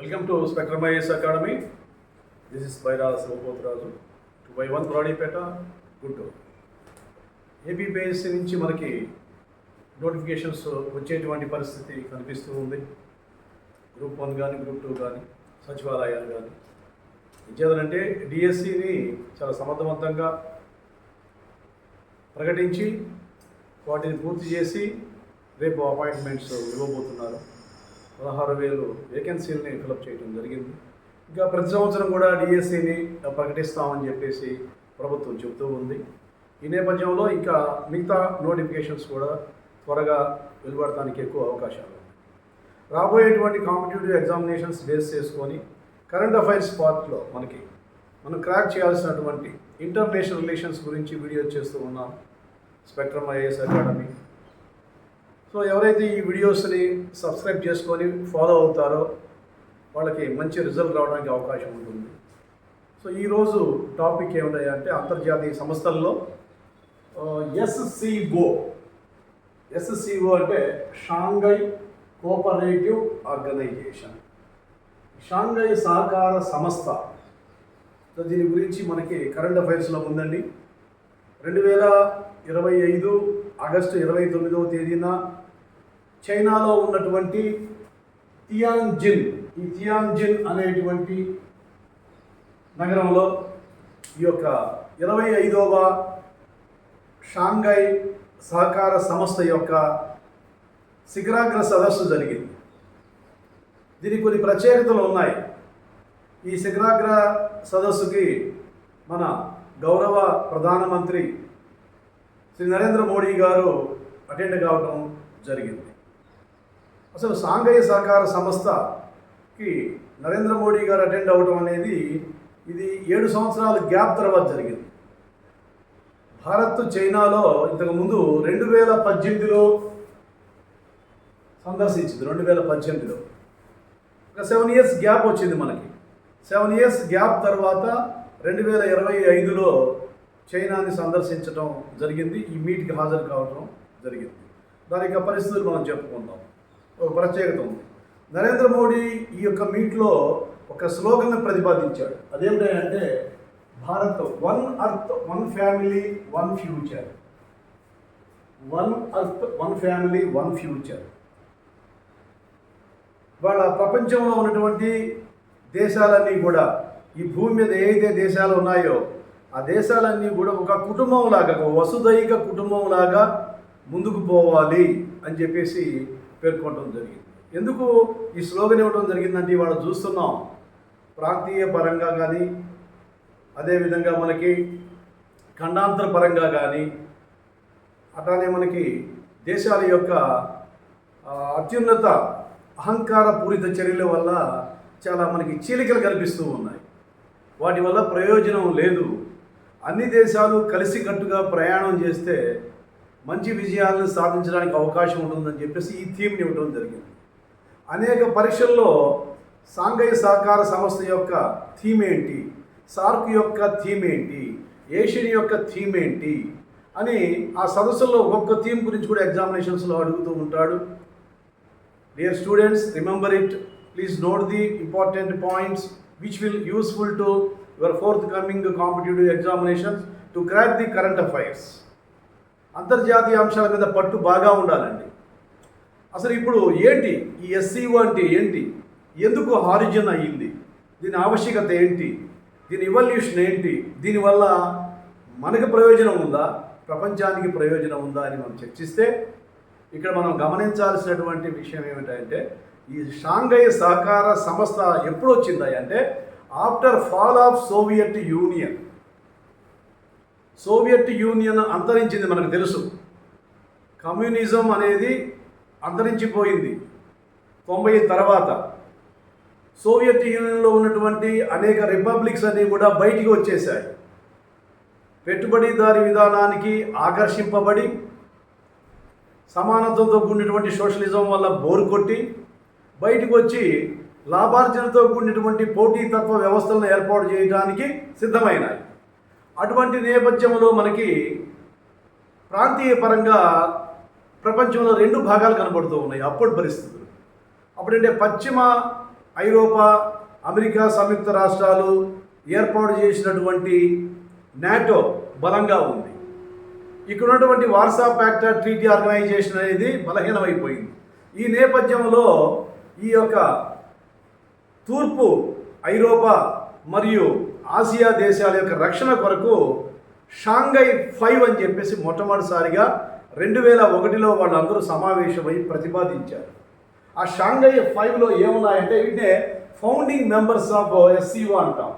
Welcome to Spectrum academy Academy. This is Baira Sivapotraju. To by one Pradipeta, Guntur. APPSC నుంచి మనకి notifications వచ్చేటువంటి పరిస్థితి కనిపిస్తూ ఉంది గ్రూప్ వన్ కానీ గ్రూప్ టూ కానీ సచివాలయాలు కానీ ఇంకేదనంటే డిఎస్సిని చాలా సమర్థవంతంగా ప్రకటించి వాటిని పూర్తి చేసి రేపు అపాయింట్మెంట్స్ ఇవ్వబోతున్నారు పదహారు వేలు వేకెన్సీలని ఫిలప్ చేయడం జరిగింది. ఇంకా ప్రతి సంవత్సరం కూడా డిఎస్సిని ప్రకటిస్తామని చెప్పేసి ప్రభుత్వం చెబుతూ ఉంది. ఈ నేపథ్యంలో ఇంకా మిగతా నోటిఫికేషన్స్ కూడా త్వరగా వెలువడటానికి ఎక్కువ అవకాశాలు ఉన్నాయి. రాబోయేటువంటి కాంపిటేటివ్ ఎగ్జామినేషన్స్ బేస్ చేసుకొని కరెంట్ అఫైర్స్ పార్ట్లో మనకి మనం క్రాక్ చేయాల్సినటువంటి ఇంటర్నేషనల్ రిలేషన్స్ గురించి వీడియో చేస్తూ ఉన్నాం. స్పెక్ట్రమ్ ఐఏఎస్ అకాడమీ సో ఎవరైతే ఈ వీడియోస్ని సబ్స్క్రైబ్ చేసుకొని ఫాలో అవుతారో వాళ్ళకి మంచి రిజల్ట్ రావడానికి అవకాశం ఉంటుంది. సో ఈరోజు టాపిక్ ఏమిటంటే అంటే అంతర్జాతీయ సంస్థల్లో ఎస్సిఓ ఎస్సిఓ అంటే షాంఘై కోఆపరేటివ్ ఆర్గనైజేషన్. షాంఘై సహకార సంస్థ. సో దీని గురించి మనకి కరెంట్ అఫైర్స్లో ఉందండి. రెండు వేల ఇరవై ఐదు ఆగస్టు ఇరవై తొమ్మిదవ తేదీన చైనాలో ఉన్నటువంటి జిన్ ఈ జిన్ అనేటువంటి నగరంలో ఈ యొక్క ఇరవై ఐదవ షాంఘై సహకార సంస్థ యొక్క శిఖరాగ్ర సదస్సు జరిగింది. దీనికి కొన్ని ప్రత్యేకతలు ఉన్నాయి. ఈ శిఖరాగ్ర సదస్సుకి మన గౌరవ ప్రధానమంత్రి శ్రీ నరేంద్ర మోడీ గారు అటెండ్ కావడం జరిగింది. అసలు సాంఘిక సహకార సంస్థకి నరేంద్ర మోడీ గారు అటెండ్ అవ్వటం అనేది ఇది ఏడు సంవత్సరాల గ్యాప్ తర్వాత జరిగింది. భారత్ చైనాలో ఇంతకుముందు రెండు వేల పద్దెనిమిదిలో సందర్శించింది. రెండు వేల పద్దెనిమిదిలో. ఒక సెవెన్ ఇయర్స్ గ్యాప్ వచ్చింది మనకి. సెవెన్ ఇయర్స్ గ్యాప్ తర్వాత రెండు వేల ఇరవై ఐదులో చైనాని సందర్శించడం జరిగింది. ఈ మీట్కి హాజరు కావడం జరిగింది. దాని యొక్క పరిస్థితులు మనం చెప్పుకుందాం. ఒక ప్రత్యేకత ఉంది. నరేంద్ర మోడీ ఈ యొక్క మీట్లో ఒక స్లోగన్ ప్రతిపాదించాడు. అదేమిటంటే Bharat one earth one family one future. One earth one family one future. వాళ్ళ ప్రపంచంలో ఉన్నటువంటి దేశాలన్నీ కూడా ఈ భూమి మీద ఏదైతే దేశాలు ఉన్నాయో ఆ దేశాలన్నీ కూడా ఒక కుటుంబం లాగా ఒక వసుదైక కుటుంబం లాగా ముందుకు పోవాలి అని చెప్పేసి పేర్కొనడం జరిగింది. ఎందుకు ఈ స్లోగన్ ఇవ్వడం జరిగిందంటే ఇవాళ చూస్తున్నాం. ప్రాంతీయ పరంగా కానీ అదేవిధంగా మనకి ఖండాంతర పరంగా కానీ అట్లానే మనకి దేశాల యొక్క అత్యున్నత అహంకార పూరిత చర్యల వల్ల చాలా మనకి చీలికలు కనిపిస్తూ ఉన్నాయి. వాటి వల్ల ప్రయోజనం లేదు. అన్ని దేశాలు కలిసికట్టుగా ప్రయాణం చేస్తే మంచి విజయాలను సాధించడానికి అవకాశం ఉంటుందని చెప్పేసి ఈ థీమ్ని ఇవ్వడం జరిగింది. అనేక పరీక్షల్లో సాంఘిక సహకార సంస్థ యొక్క థీమ్ ఏంటి? సార్క్ యొక్క థీమ్ ఏంటి? ఏషియన్ యొక్క థీమ్ ఏంటి? అని ఆ సదస్సుల్లో ఒక్కొక్క థీమ్ గురించి కూడా ఎగ్జామినేషన్స్లో అడుగుతూ ఉంటాడు. Dear students remember it please note the important points which will useful to your forthcoming competitive examinations to crack the current affairs అంతర్జాతీయ అంశాల మీద పట్టు బాగా ఉండాలండి. అసలు ఇప్పుడు ఏంటి ఈ ఎస్సీఓ అంటే ఏంటి? ఎందుకు హారిజన్ అయ్యింది? దీని ఆవశ్యకత ఏంటి? దీని ఇవల్యూషన్ ఏంటి? దీనివల్ల మనకి ప్రయోజనం ఉందా? ప్రపంచానికి ప్రయోజనం ఉందా అని మనం చర్చిస్తే ఇక్కడ మనం గమనించాల్సినటువంటి విషయం ఏమిటంటే ఈ షాంఘై సహకార సంస్థ ఎప్పుడు వచ్చిందా అంటే after fall of Soviet Union Soviet Union అంతరించింది మనకు తెలుసు. కమ్యూనిజం అనేది అంతరించిపోయింది. తొంభై తర్వాత. సోవియట్ యూనియన్లో ఉన్నటువంటి అనేక రిపబ్లిక్స్ అన్నీ కూడా బయటికి వచ్చేసాయి పెట్టుబడిదారి విధానానికి ఆకర్షింపబడి సమానత్వంతో కూడినటువంటి సోషలిజం వల్ల బోరు కొట్టి బయటకు వచ్చి లాభార్జనతో కూడినటువంటి పోటీతత్వ వ్యవస్థలను ఏర్పాటు చేయడానికి సిద్ధమైనాయి. అటువంటి నేపథ్యంలో మనకి ప్రాంతీయ పరంగా ప్రపంచంలో రెండు భాగాలు కనబడుతూ ఉన్నాయి. అప్పుడు పరిస్థితులు. అప్పుడంటే పశ్చిమ ఐరోపా అమెరికా సంయుక్త రాష్ట్రాలు ఏర్పాటు చేసినటువంటి నాటో బలంగా ఉంది. ఇక్కడ ఉన్నటువంటి వార్సా ప్యాక్ట్ ట్రీటీ ఆర్గనైజేషన్ అనేది బలహీనమైపోయింది. ఈ నేపథ్యంలో ఈ యొక్క తూర్పు ఐరోపా మరియు ఆసియా దేశాల యొక్క రక్షణ కొరకు షాంఘై ఫైవ్ అని చెప్పేసి మొట్టమొదటిసారిగా రెండు వేల ఒకటిలో వాళ్ళందరూ సమావేశమై ప్రతిపాదించారు. ఆ షాంఘై ఫైవ్లో ఏమున్నాయంటే వీటినే ఫౌండింగ్ మెంబర్స్ ఆఫ్ ఎస్సీఓ అంటాం.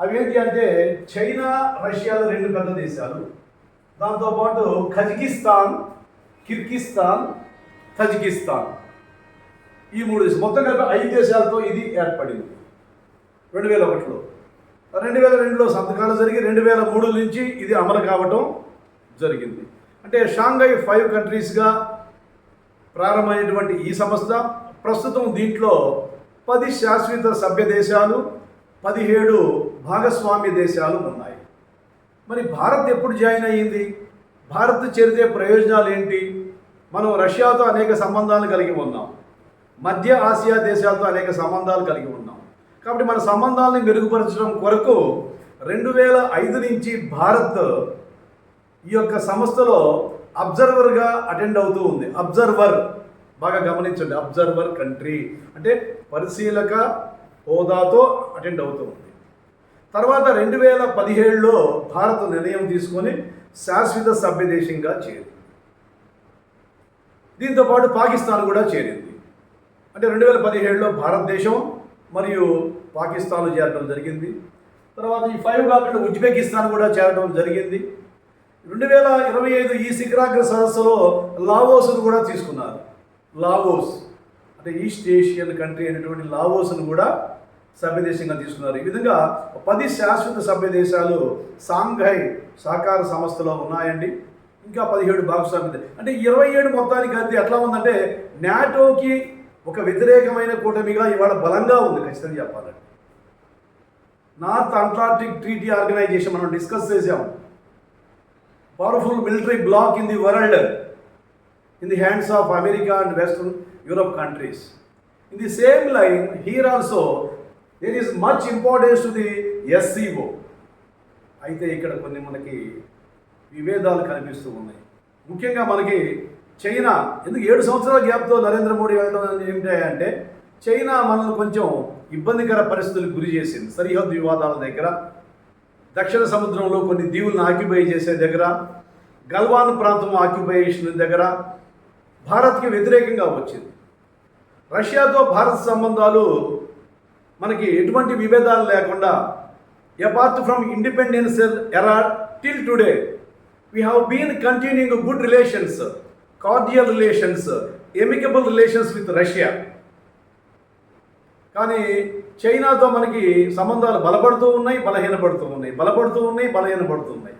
అవి ఏంటి అంటే చైనా రష్యాలు రెండు పెద్ద దేశాలు. దాంతోపాటు కజకిస్తాన్ కిర్గిస్తాన్ తజికిస్తాన్. ఈ మూడు దేశాలు. మొత్తం కలిపి ఐదు దేశాలతో ఇది ఏర్పడింది. రెండు వేల ఒకటిలో. రెండు వేల రెండులో సంతకాలు జరిగి రెండు వేల మూడు నుంచి ఇది అమలు కావటం జరిగింది. అంటే షాంఘై ఫైవ్ కంట్రీస్గా ప్రారంభమైనటువంటి ఈ సంస్థ ప్రస్తుతం దీంట్లో పది శాశ్వత సభ్య దేశాలు పదిహేడు భాగస్వామ్య దేశాలు ఉన్నాయి. మరి భారత్ ఎప్పుడు జాయిన్ అయ్యింది? భారత్ చేరితే ప్రయోజనాలు ఏంటి? మనం రష్యాతో అనేక సంబంధాలు కలిగి ఉన్నాం. మధ్య ఆసియా దేశాలతో అనేక సంబంధాలు కలిగి ఉన్నాం. కాబట్టి మన సంబంధాలని మెరుగుపరచడం కొరకు రెండు వేల ఐదు నుంచి భారత్ ఈ యొక్క సంస్థలో అబ్జర్వర్గా అటెండ్ అవుతూ ఉంది. అబ్జర్వర్ బాగా గమనించండి. అబ్జర్వర్ కంట్రీ అంటే పరిశీలక హోదాతో అటెండ్ అవుతూ ఉంది. తర్వాత రెండు వేల పదిహేడులో భారత్ నిర్ణయం తీసుకొని శాశ్వత సభ్య దేశంగా చేరింది. దీంతో పాటు పాకిస్తాన్ కూడా చేరింది. అంటే రెండు వేల పదిహేడులో భారతదేశం మరియు పాకిస్తాన్ చేరడం జరిగింది. తర్వాత ఈ ఫైవ్ కాకుండా ఉజ్బెకిస్తాన్ కూడా చేరడం జరిగింది. రెండు వేల ఇరవై ఐదు ఈ శిఖరాగ్ర సదస్సులో లావోస్ను కూడా తీసుకున్నారు. లావోస్ అంటే ఈస్ట్ ఏషియన్ కంట్రీ అయినటువంటి లావోస్ను కూడా సభ్యదేశంగా తీసుకున్నారు. ఈ విధంగా పది శాశ్వత సభ్యదేశాలు సాంఘై సహకార సంస్థలో ఉన్నాయండి. ఇంకా పదిహేడు భాగస్వామ్య అంటే ఇరవై ఏడు మొత్తానికి అది ఎట్లా ఉందంటే నాటోకి ఒక వ్యతిరేకమైన కూటమిగా ఇవాళ బలంగా ఉంది ఖచ్చితంగా చెప్పాలంటే. నార్త్ అంటార్టిక్ ట్రీటీ ఆర్గనైజేషన్ మనం డిస్కస్ చేసాం powerful military bloc in the world. In the hands of America and western Europe countries. In the same line here also there is much importance to the SCO అయితే ఇక్కడ కొన్ని మనకి విభేదాలు కనిపిస్తూ ఉన్నాయి. ముఖ్యంగా మనకి చైనా ఎందుకు ఏడు సంవత్సరాల గ్యాప్తో నరేంద్ర మోడీ వెళ్ళడం ఏమిటంటే చైనా మనల్ని కొంచెం ఇబ్బందికర పరిస్థితులకు గురి చేసింది. సరిహద్దు వివాదాల దగ్గర దక్షిణ సముద్రంలో కొన్ని దీవులను ఆక్యుపై చేసే దగ్గర గల్వాన్ ప్రాంతం ఆక్యుపేషన్ దగ్గర భారత్కి వ్యతిరేకంగా వచ్చింది. రష్యాతో భారత్ సంబంధాలు మనకి ఎటువంటి విభేదాలు లేకుండా apart from independence era till today we have been continuing good relations cordial relations amicable relations with Russia. కానీ చైనాతో మనకి సంబంధాలు బలపడుతూ ఉన్నాయి బలహీనపడుతూ ఉన్నాయి. బలపడుతూ ఉన్నాయి బలహీనపడుతూ ఉన్నాయి.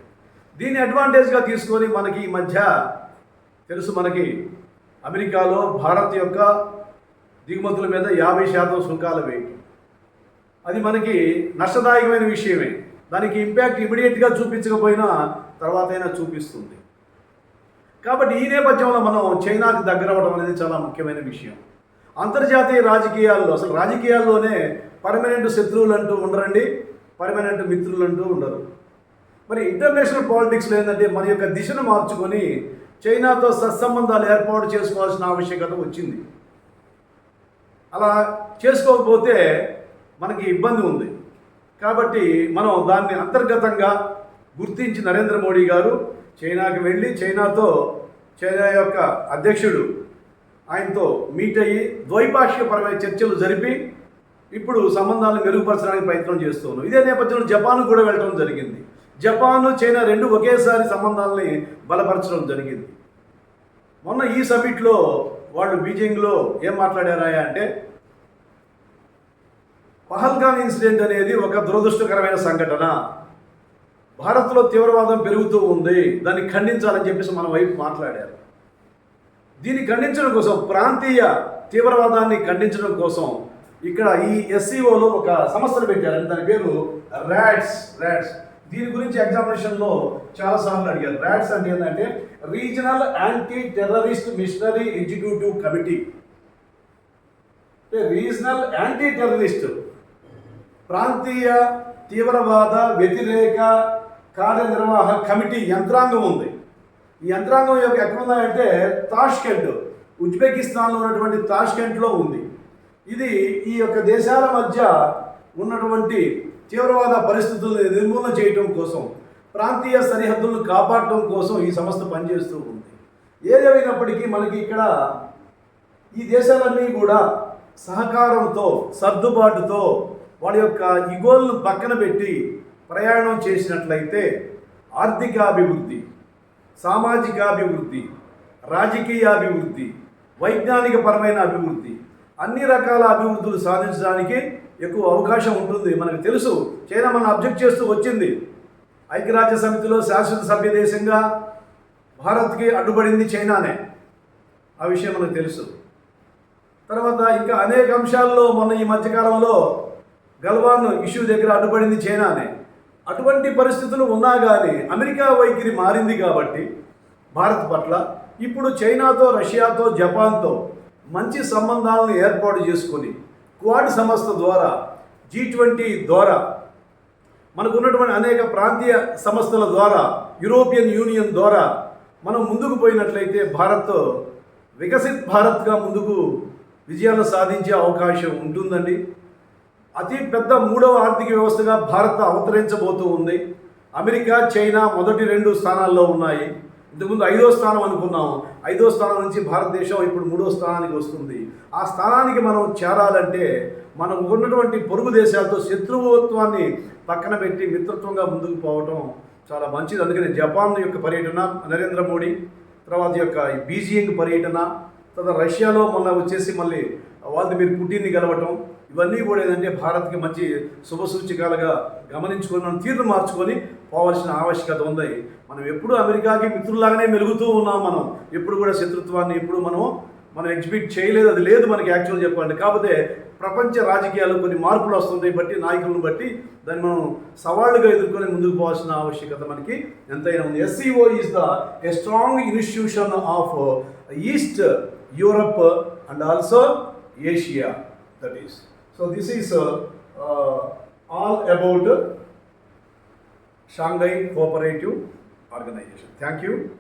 దీన్ని అడ్వాంటేజ్గా తీసుకొని మనకి ఈ మధ్య తెలుసు మనకి అమెరికాలో భారత్ యొక్క దిగుమతుల మీద యాభై శాతం సుంకాలు వేయటం అది మనకి నష్టదాయకమైన విషయమే. దానికి ఇంపాక్ట్ ఇమీడియట్గా చూపించకపోయినా తర్వాత అయినా చూపిస్తుంది. కాబట్టి ఈ నేపథ్యంలో మనం చైనాకి దగ్గర అవ్వడం అనేది చాలా ముఖ్యమైన విషయం. అంతర్జాతీయ రాజకీయాల్లో అసలు రాజకీయాల్లోనే పర్మనెంట్ శత్రువులు అంటూ ఉండరండి పర్మనెంట్ మిత్రులు అంటూ ఉండరు. మరి ఇంటర్నేషనల్ పాలిటిక్స్లో ఏంటంటే మన యొక్క దిశను మార్చుకొని చైనాతో సత్సంబంధాలు ఏర్పాటు చేసుకోవాల్సిన ఆవశ్యకత వచ్చింది. అలా చేసుకోకపోతే మనకి ఇబ్బంది ఉంది. కాబట్టి మనం దాన్ని అంతర్గతంగా గుర్తించి నరేంద్ర మోడీ గారు చైనాకి వెళ్ళి చైనాతో చైనా యొక్క అధ్యక్షుడు ఆయనతో మీట్ అయ్యి ద్వైపాక్షికపరమైన చర్చలు జరిపి ఇప్పుడు సంబంధాలను మెరుగుపరచడానికి ప్రయత్నం చేస్తున్నాం. ఇదే నేపథ్యంలో జపాన్ కూడా వెళ్ళడం జరిగింది. జపాన్ చైనా రెండు ఒకేసారి సంబంధాలని బలపరచడం జరిగింది. మొన్న ఈ సమిట్లో వాళ్ళు బీజింగ్లో ఏం మాట్లాడారా అంటే పహల్గాన్ ఇన్సిడెంట్ అనేది ఒక దురదృష్టకరమైన సంఘటన. భారత్లో తీవ్రవాదం పెరుగుతూ ఉంది దాన్ని ఖండించాలని చెప్పేసి మన వైపు మాట్లాడారు. దీన్ని ఖండించడం కోసం ప్రాంతీయ తీవ్రవాదాన్ని ఖండించడం కోసం ఇక్కడ ఈ ఎస్సీఓలో ఒక సంస్థను పెట్టారు దాని పేరు ర్యాడ్స్ ర్యాడ్స్ దీని గురించి ఎగ్జామినేషన్లో చాలాసార్లు అడిగారు. ర్యాడ్స్ అంటే ఏంటంటే regional anti terrorist missionary executive committee. Regional anti terrorist ప్రాంతీయ తీవ్రవాద వ్యతిరేక కార్యనిర్వాహక కమిటీ యంత్రాంగం ఉంది. ఈ యంత్రాంగం యొక్క ఎక్కడ ఉందంటే తాష్కెంట్ ఉజ్బెకిస్తాన్లో ఉన్నటువంటి తాష్కెంట్లో ఉంది. ఇది ఈ యొక్క దేశాల మధ్య ఉన్నటువంటి తీవ్రవాద పరిస్థితులను నిర్మూలన చేయటం కోసం ప్రాంతీయ సరిహద్దులను కాపాడటం కోసం ఈ సంస్థ పనిచేస్తూ ఉంది. ఏదేమైనప్పటికీ మనకి ఇక్కడ ఈ దేశాలన్నీ కూడా సహకారంతో సర్దుబాటుతో వాళ్ళ యొక్క ఇగోలను పక్కన పెట్టి ప్రయాణం చేసినట్లయితే ఆర్థికాభివృద్ధి సామాజికాభివృద్ధి రాజకీయాభివృద్ధి వైజ్ఞానిక పరమైన అభివృద్ధి అన్ని రకాల అభివృద్ధులు సాధించడానికి ఎక్కువ అవకాశం ఉంటుంది. మనకు తెలుసు చైనా మనం అబ్జెక్ట్ చేస్తూ వచ్చింది. ఐక్యరాజ్య సమితిలో శాశ్వత సభ్య దేశంగా భారత్కి అడ్డుపడింది చైనానే. ఆ విషయం మనకు తెలుసు. తర్వాత ఇంకా అనేక అంశాల్లో మొన్న ఈ మధ్యకాలంలో గల్వాన్ ఇష్యూ దగ్గర అడ్డుపడింది చైనానే. అటువంటి పరిస్థితులు ఉన్నా కానీ అమెరికా వైఖరి మారింది కాబట్టి భారత్ పట్ల ఇప్పుడు చైనాతో రష్యాతో జపాన్తో మంచి సంబంధాలను ఏర్పాటు చేసుకొని క్వాడ్ సంస్థ ద్వారా జీ ట్వంటీ ద్వారా మనకు ఉన్నటువంటి అనేక ప్రాంతీయ సంస్థల ద్వారా యూరోపియన్ యూనియన్ ద్వారా మనం ముందుకు పోయినట్లయితే భారత్ వికసిత్ భారత్గా ముందుకు విజయాలు సాధించే అవకాశం ఉంటుందండి. అతి పెద్ద మూడవ ఆర్థిక వ్యవస్థగా భారత్ అవతరించబోతూ ఉంది. అమెరికా చైనా మొదటి రెండు స్థానాల్లో ఉన్నాయి. ఇంతకుముందు ఐదో స్థానం అనుకున్నాం ఐదో స్థానం నుంచి భారతదేశం ఇప్పుడు మూడో స్థానానికి వస్తుంది. ఆ స్థానానికి మనం చేరాలంటే మనం ఉన్నటువంటి పొరుగు దేశాలతో శత్రువత్వాన్ని పక్కన పెట్టి మిత్రత్వంగా ముందుకు పోవటం చాలా మంచిది. అందుకని జపాన్ యొక్క పర్యటన నరేంద్ర మోడీ తర్వాత యొక్క బీజింగ్ పర్యటన తర్వాత రష్యాలో మొన్న వచ్చేసి మళ్ళీ వ్లాదిమిర్ పుటిన్ని గెలవటం ఇవన్నీ కూడా ఏంటంటే భారత్కి మంచి శుభసూచికాలుగా గమనించుకొని మనం తీర్లు మార్చుకొని పోవాల్సిన ఆవశ్యకత ఉంది. మనం ఎప్పుడు అమెరికాకి మిత్రులాగానే మెలుగుతూ ఉన్నాం మనం. ఎప్పుడు కూడా శత్రుత్వాన్ని ఎప్పుడు మనం మనం ఎగ్జిబిట్ చేయలేదు అది లేదు మనకి యాక్చువల్ చెప్పాలంటే. కాకపోతే ప్రపంచ రాజకీయాల్లో కొన్ని మార్పులు వస్తుంటాయి బట్టి నాయకులను బట్టి. దాన్ని మనం సవాళ్ళుగా ఎదుర్కొని ముందుకు పోవాల్సిన ఆవశ్యకత మనకి ఎంతైనా ఉంది. SCO is the a strong institution of east Europe and also Asia that is So this is uh, uh, all about Shanghai Cooperative Organization. Thank you.